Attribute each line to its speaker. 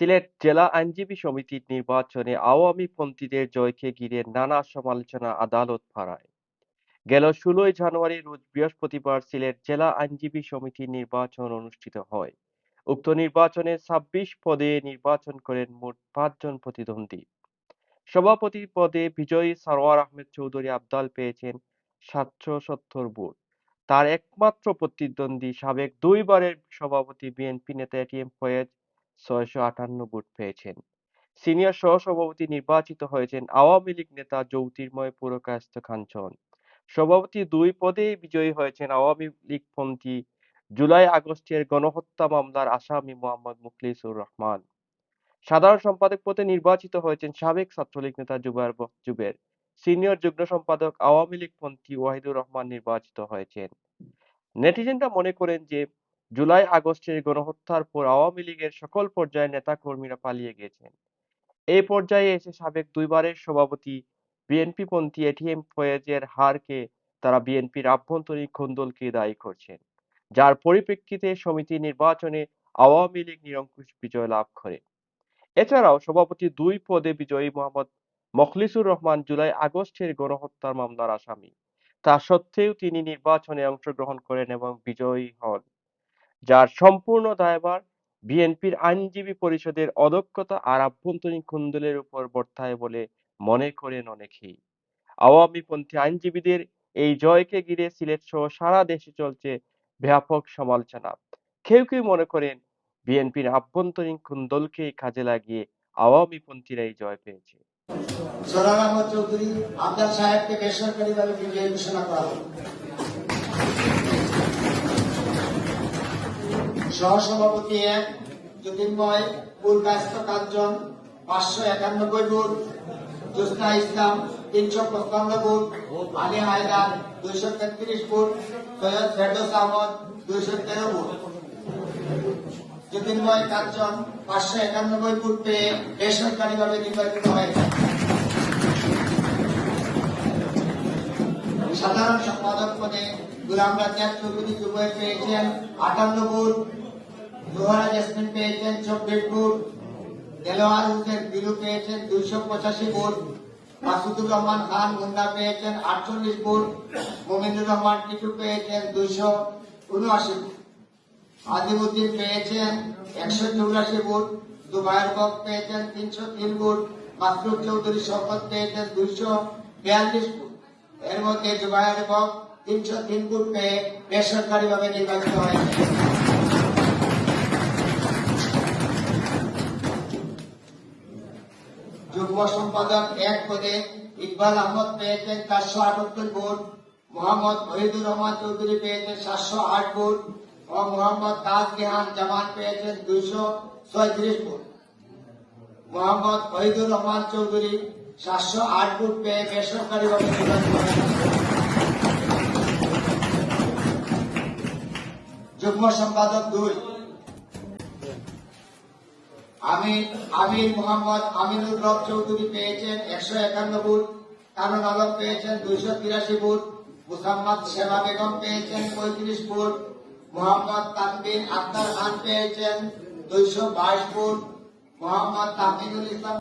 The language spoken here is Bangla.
Speaker 1: সিলেট জেলা আইনজীবী সমিতির নির্বাচনে আওয়ামীপন্থীদের জয়কে ঘিরে নানা সমালোচনা আদালত পাড়ায় গেল ষোলোই জানুয়ারি রোজ বৃহস্পতিবার সিলেট জেলা আইনজীবী সমিতির নির্বাচন অনুষ্ঠিত হয়। উক্ত নির্বাচনে ছাব্বিশ পদে নির্বাচন করেন মোট পাঁচজন প্রতিদ্বন্দ্বী। সভাপতি পদে বিজয়ী সারোয়ার আহমেদ চৌধুরী আবদাল পেয়েছেন সাতশো সত্তর ভোট। তার একমাত্র প্রতিদ্বন্দ্বী সাবেক দুইবারের সভাপতি বিএনপি নেতা এটিএম ফয়েজ ছয়শো আটান্ন ভোট পেয়েছেন। সিনিয়র সহসভাপতি নির্বাচিত হয়েছেন আওয়ামী লীগ নেতা জ্যোতির্ময় পুরকায়স্থ কাঞ্চন সভাপতি দুই পদেই বিজয়ী হয়েছেন আওয়ামী লীগপন্থী জুলাই আগস্টের গণহত্যা মামলার আসামি মোহাম্মদ মুখলিসুর রহমান। সাধারণ সম্পাদক পদে নির্বাচিত হয়েছেন সাবেক ছাত্রলীগ নেতা জুবায়ের জুবের। সিনিয়র যুগ্ম সম্পাদক আওয়ামী লীগপন্থী ওয়াহিদুর রহমান নির্বাচিত হয়েছেন। নেটিজেনরা মনে করেন যে জুলাই আগস্টের গণহত্যার পর আওয়ামী লীগের সকল পর্যায়ের নেতা কর্মীরা পালিয়ে গেছেন এই পর্যায়ে এসে সাবেক দুইবারের সভাপতি বিএনপি পন্থী এটিএম ফয়েজের হারকে তারা বিএনপির আভ্যন্তরীণ খন্দলকে দায়ী করছেন, যার পরিপ্রেক্ষিতে সমিতি নির্বাচনে আওয়ামী লীগ নিরঙ্কুশ বিজয় লাভ করে। এছাড়াও সভাপতি দুই পদে বিজয়ী মোহাম্মদ মখলিসুর রহমান জুলাই আগস্টের গণহত্যার মামলার আসামি। তা সত্ত্বেও তিনি নির্বাচনে অংশগ্রহণ করেন এবং বিজয়ী হন। যার সম্পূর্ণ দায়ভার বিএনপির আইনজীবী পরিষদের অদক্ষতা আর আভ্যন্তরীণ কুন্দলের উপর বর্তায় বলে মনে করেন অনেকেই। আওয়ামীপন্থী আইনজীবীদের এই জয়কে ঘিরে সিলেট সহ সারা দেশে চলছে ব্যাপক সমালোচনা। কেউ কেউ মনে করেন বিএনপির আভ্যন্তরীণ কুন্দলকেই কাজে লাগিয়ে আওয়ামীপন্থীরা এই জয় পেয়েছে।
Speaker 2: চৌধুরী সাহেবকে ঘোষণা করা সহসভাপতি এক জ্যোতির্ময় পুরকাস্ত কাঞ্চন পাঁচশো একানব্বই ভোট জোসনা ইসলাম, তিনশো পঞ্চান্ন ভোট আলী হায়দার, দুইশো তেত্রিশ ভোট সৈয়দ ফেরদৌস আহমদ, দুইশো তেরো ভোট জ্যোতির্ময় কাঞ্চন পাঁচশো একানব্বই ভোট পেয়ে বেসরকারিভাবে নির্বাচিত হয়েছে। সাধারণ সম্পাদক পদে গুলাম রাজ্জাক চৌধুরী জুবাই পেয়েছেন আটান্ন ভোট জোহরা জেসমিন পেয়েছেন চব্বিশ ভোট দেলোয়ার হোসেন বিলু পেয়েছেন দুইশো পঁচাশি ভোট মাসুদুর রহমান খান মুন্না পেয়েছেন আটচল্লিশ ভোট মোমিনুর রহমান টিটু পেয়েছেন দুইশো উনআশি ভোট আজিমুদ্দিন পেয়েছেন একশো চৌরাশি ভোট দুবাইর বক পেয়েছেন তিনশো তিন ভোট মাসরুর চৌধুরী শপথ পেয়েছেন দুইশো বিয়াল্লিশ ভোট এর মধ্যে জুবাইর বক তিনশো তিন ভোট পেয়ে বেসরকারিভাবে নির্বাচিত হয়েছে যুগ্ম সম্পাদক এক পদে ইকবাল আহমদ পেয়েছেন চারশো আটাত্তর ভোট, মোহাম্মদ মহিদুর রহমান চৌধুরী পেয়েছেন সাতশো আট ভোট ও মোহাম্মদ তাজ গেহান জামান পেয়েছেন দুইশো ছয়ত্রিশ ভোট। মোহাম্মদ মহিদুর রহমান চৌধুরী সাতশো আট ভোট পেয়ে বেসরকারিভাবে যুগ্ম সম্পাদক দুই। আমির আমির মোহাম্মদ আমিনুর রব চৌধুরী পেয়েছেন একশো একান্ন ভোট কানন আলম পেয়েছেন দুইশো তিরাশি ভোট, মুসাম্মদ শেমা বেগম পেয়েছেন পঁয়ত্রিশ ভোট, মোহাম্মদ তানবির আক্তার খান পেয়েছেন দুইশো বাইশ ভোট, মোহাম্মদ তামিনুল ইসলাম